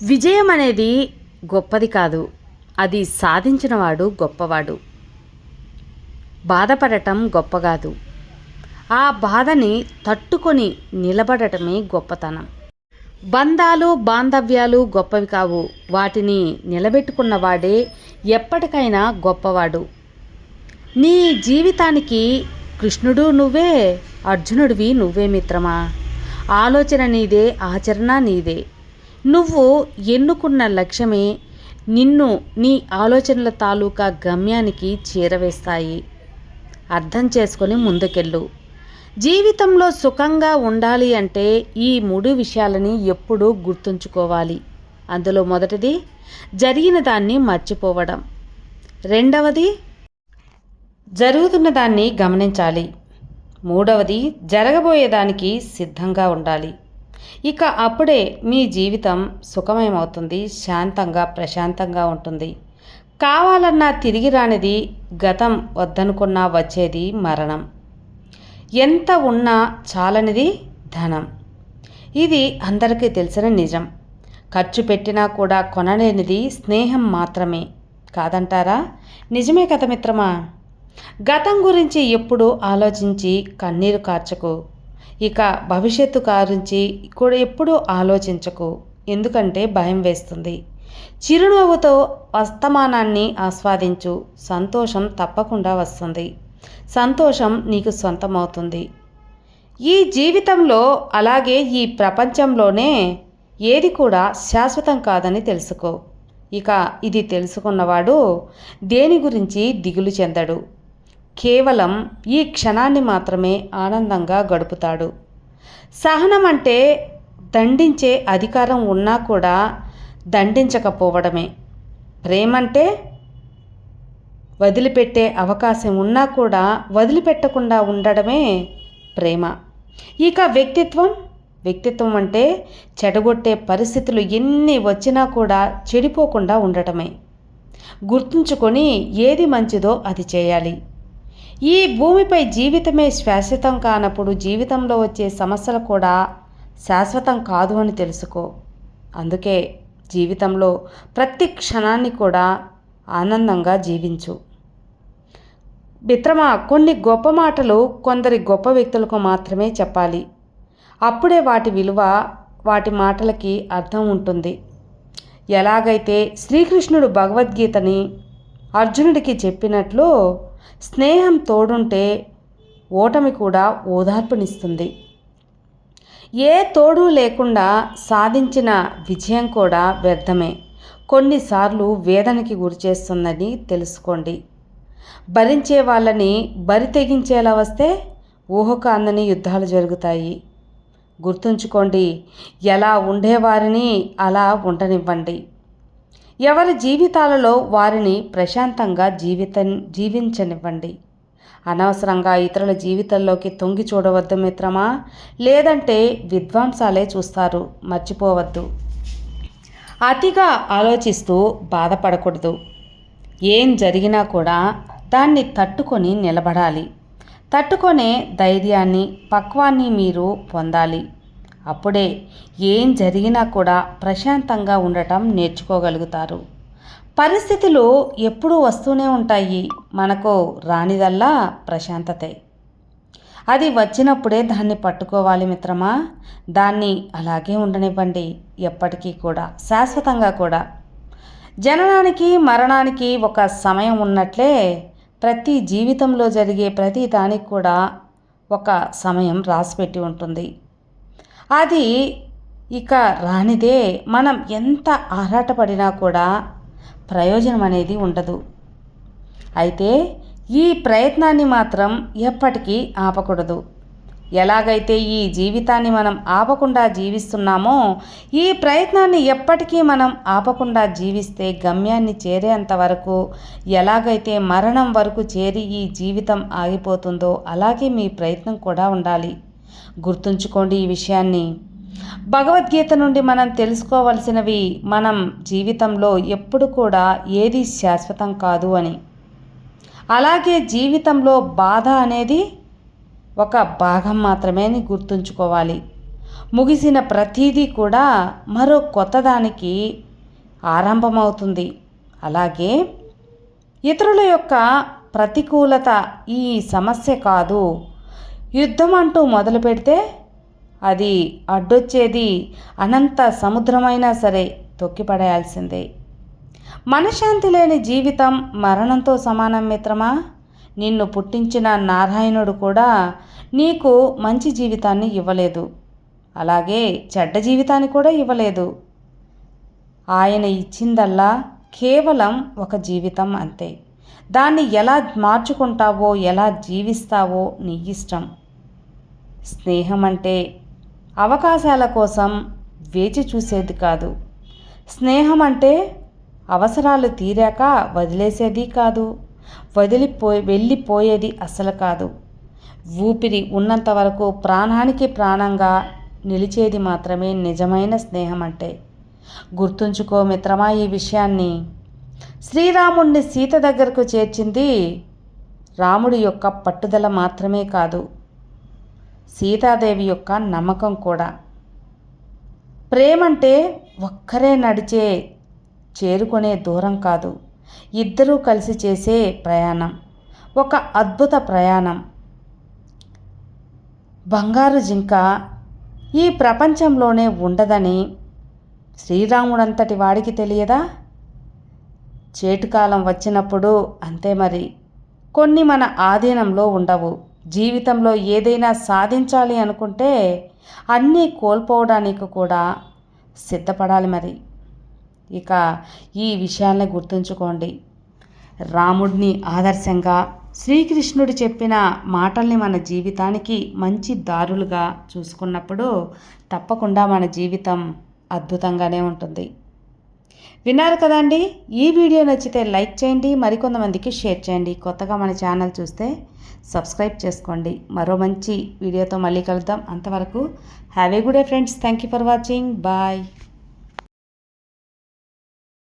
విజయం అనేది గొప్పది కాదు. అది సాధించినవాడు గొప్పవాడు. బాధపడటం గొప్ప కాదు ఆ బాధని తట్టుకొని నిలబడటమే గొప్పతనం. బంధాలు బాంధవ్యాలు గొప్పవి కావు. వాటిని నిలబెట్టుకున్నవాడే ఎప్పటికైనా గొప్పవాడు. నీ జీవితానికి కృష్ణుడు నువ్వే అర్జునుడివి నువ్వే మిత్రమా? ఆలోచన నీదే ఆచరణ నీదే. నువ్వు ఎన్నుకున్న లక్ష్యమే నిన్ను నీ ఆలోచనల తాలూకా గమ్యానికి చేరవేస్తాయి. అర్థం చేసుకొని ముందుకెళ్ళు. జీవితంలో సుఖంగా ఉండాలి అంటే ఈ మూడు విషయాలని ఎప్పుడూ గుర్తుంచుకోవాలి. అందులో మొదటిది జరిగిన దాన్ని మర్చిపోవడం. రెండవది జరుగుతున్న దాన్ని గమనించాలి. మూడవది జరగబోయేదానికి సిద్ధంగా ఉండాలి. ఇక అప్పుడే మీ జీవితం సుఖమయమవుతుంది శాంతంగా ప్రశాంతంగా ఉంటుంది. కావాలన్నా తిరిగి రానిది గతం వద్దనుకున్నా వచ్చేది మరణం. ఎంత ఉన్నా చాలనిది ధనం. ఇది అందరికీ తెలిసిన నిజం. ఖర్చు పెట్టినా కూడా కొనలేనిది స్నేహం మాత్రమే. కాదంటారా? నిజమే కదా మిత్రమా? గతం గురించి ఎప్పుడు ఆలోచించి కన్నీరు కార్చకు. ఇక భవిష్యత్తు గురించి కూడా ఎప్పుడూ ఆలోచించకు ఎందుకంటే భయం వేస్తుంది. చిరునవ్వుతో అస్తమానాన్ని ఆస్వాదించు. సంతోషం తప్పకుండా వస్తుంది. సంతోషం నీకు సొంతమవుతుంది. ఈ జీవితంలో అలాగే ఈ ప్రపంచంలోనే ఏది కూడా శాశ్వతం కాదని తెలుసుకో. ఇక ఇది తెలుసుకున్నవాడు దేని గురించి దిగులు చెందడు? కేవలం ఈ క్షణాన్ని మాత్రమే ఆనందంగా గడుపుతాడు. సహనం అంటే దండించే అధికారం ఉన్నా కూడా దండించకపోవడమే. ప్రేమంటే వదిలిపెట్టే అవకాశం ఉన్నా కూడా వదిలిపెట్టకుండా ఉండడమే ప్రేమ. ఇక వ్యక్తిత్వం? వ్యక్తిత్వం అంటే చెడగొట్టే పరిస్థితులు ఎన్ని వచ్చినా కూడా చెడిపోకుండా ఉండటమే. గుర్తుంచుకొని ఏది మంచిదో అది చేయాలి. ఈ భూమిపై జీవితమే శాశ్వతం కానప్పుడు జీవితంలో వచ్చే సమస్యలు కూడా శాశ్వతం కాదు అని తెలుసుకో. అందుకే జీవితంలో ప్రతి క్షణాన్ని కూడా ఆనందంగా జీవించు. మిత్రమా కొన్ని గొప్ప మాటలు కొందరి గొప్ప వ్యక్తులకు మాత్రమే చెప్పాలి. అప్పుడే వాటి విలువ వాటి మాటలకి అర్థం ఉంటుంది. ఎలాగైతే శ్రీకృష్ణుడు భగవద్గీతని అర్జునుడికి చెప్పినట్లు స్నేహం తోడుంటే ఓటమి కూడా ఓదార్పునిస్తుంది. ఏ తోడు లేకుండా సాధించిన విజయం కూడా వ్యర్థమే. కొన్నిసార్లు వేదనకి గురిచేస్తుందని తెలుసుకోండి. భరించే వాళ్ళని బరి తెగించేలా వస్తే ఊహకు అందని యుద్ధాలు జరుగుతాయి. గుర్తుంచుకోండి ఎలా ఉండేవారిని అలా ఉండనివ్వండి. ఎవరి జీవితాలలో వారిని ప్రశాంతంగా జీవిత జీవించనివ్వండి. అనవసరంగా ఇతరుల జీవితంలోకి తొంగి చూడవద్దు మిత్రమా? లేదంటే విద్వాంసాలే చూస్తారు మర్చిపోవద్దు. అతిగా ఆలోచిస్తూ బాధపడకూడదు. ఏం జరిగినా కూడా దాన్ని తట్టుకొని నిలబడాలి. తట్టుకొనే ధైర్యాన్ని పక్వాన్ని మీరు పొందాలి. అప్పుడే ఏం జరిగినా కూడా ప్రశాంతంగా ఉండటం నేర్చుకోగలుగుతారు. పరిస్థితులు ఎప్పుడూ వస్తూనే ఉంటాయి. మనకు రానిదల్లా ప్రశాంతతే. అది వచ్చినప్పుడే దాన్ని పట్టుకోవాలి మిత్రమా? దాన్ని అలాగే ఉండనివ్వండి ఎప్పటికీ కూడా శాశ్వతంగా కూడా. జననానికి మరణానికి ఒక సమయం ఉన్నట్లే ప్రతి జీవితంలో జరిగే ప్రతి దానికి కూడా ఒక సమయం రాసిపెట్టి ఉంటుంది. అది ఇక రానిదే. మనం ఎంత ఆరాటపడినా కూడా ప్రయోజనం అనేది ఉండదు. అయితే ఈ ప్రయత్నాన్ని మాత్రం ఎప్పటికీ ఆపకూడదు. ఎలాగైతే ఈ జీవితాన్ని మనం ఆపకుండా జీవిస్తున్నామో ఈ ప్రయత్నాన్ని ఎప్పటికీ మనం ఆపకుండా జీవిస్తే గమ్యాన్ని చేరేంత వరకు ఎలాగైతే మరణం వరకు చేరి ఈ జీవితం ఆగిపోతుందో అలాగే మీ ప్రయత్నం కూడా ఉండాలి. గుర్తుంచుకోండి ఈ విషయాన్ని. భగవద్గీత నుండి మనం తెలుసుకోవలసినవి మనం జీవితంలో ఎప్పుడు కూడా ఏది శాశ్వతం కాదు అని. అలాగే జీవితంలో బాధ అనేది ఒక భాగం మాత్రమే అని గుర్తుంచుకోవాలి. ముగిసిన ప్రతీదీ కూడా మరో కొత్తదానికి ఆరంభమవుతుంది. అలాగే ఇతరుల యొక్క ప్రతికూలత ఈ సమస్య కాదు. యుద్ధం అంటూ మొదలు పెడితే అది అడ్డొచ్చేది అనంత సముద్రమైనా సరే తొక్కిపడేయాల్సిందే. మనశ్శాంతి లేని జీవితం మరణంతో సమానం మిత్రమా? నిన్ను పుట్టించిన నారాయణుడు కూడా నీకు మంచి జీవితాన్ని ఇవ్వలేదు. అలాగే చెడ్డ జీవితాన్ని కూడా ఇవ్వలేదు. ఆయన ఇచ్చిందల్లా కేవలం ఒక జీవితం అంతే. దాన్ని ఎలా మార్చుకుంటావో ఎలా జీవిస్తావో నీ ఇష్టం. స్నేహం అంటే అవకాశాల కోసం వేచి చూసేది కాదు. స్నేహం అంటే అవసరాలు తీరాక వదిలేసేది కాదు. వదిలిపోయి వెళ్ళిపోయేది అసలు కాదు. ఊపిరి ఉన్నంత వరకు ప్రాణానికి ప్రాణంగా నిలిచేది మాత్రమే నిజమైన స్నేహం అంటే గుర్తుంచుకో మిత్రమా ఈ విషయాన్ని. శ్రీరాముణ్ణి సీత దగ్గరకు చేర్చింది రాముడి యొక్క పట్టుదల మాత్రమే కాదు. సీతాదేవి యొక్క నమ్మకం కూడా. ప్రేమంటే ఒక్కరే నడిచే చేరుకునే దూరం కాదు. ఇద్దరూ కలిసి చేసే ప్రయాణం. ఒక అద్భుత ప్రయాణం. బంగారు జింక ఈ ప్రపంచంలోనే ఉండదని శ్రీరాముడంతటి వాడికి తెలియదా? చేటుకాలం వచ్చినప్పుడు అంతే మరి. కొన్ని మన ఆధీనంలో ఉండవు. జీవితంలో ఏదైనా సాధించాలి అనుకుంటే అన్నీ కోల్పోవడానికి కూడా సిద్ధపడాలి మరి. ఇక ఈ విషయాల్ని గుర్తుంచుకోండి. రాముడిని ఆదర్శంగా శ్రీకృష్ణుడు చెప్పిన మాటల్ని మన జీవితానికి మంచి దారులుగా చూసుకున్నప్పుడు తప్పకుండా మన జీవితం అద్భుతంగానే ఉంటుంది. విన్నారు కదండి? ఈ వీడియో నచ్చితే లైక్ చేయండి మరికొంతమందికి షేర్ చేయండి. కొత్తగా మన ఛానల్ చూస్తే సబ్స్క్రైబ్ చేసుకోండి. మరో మంచి వీడియోతో మళ్ళీ కలుద్దాం. అంతవరకు have a good day friends. Thank you for watching. Bye.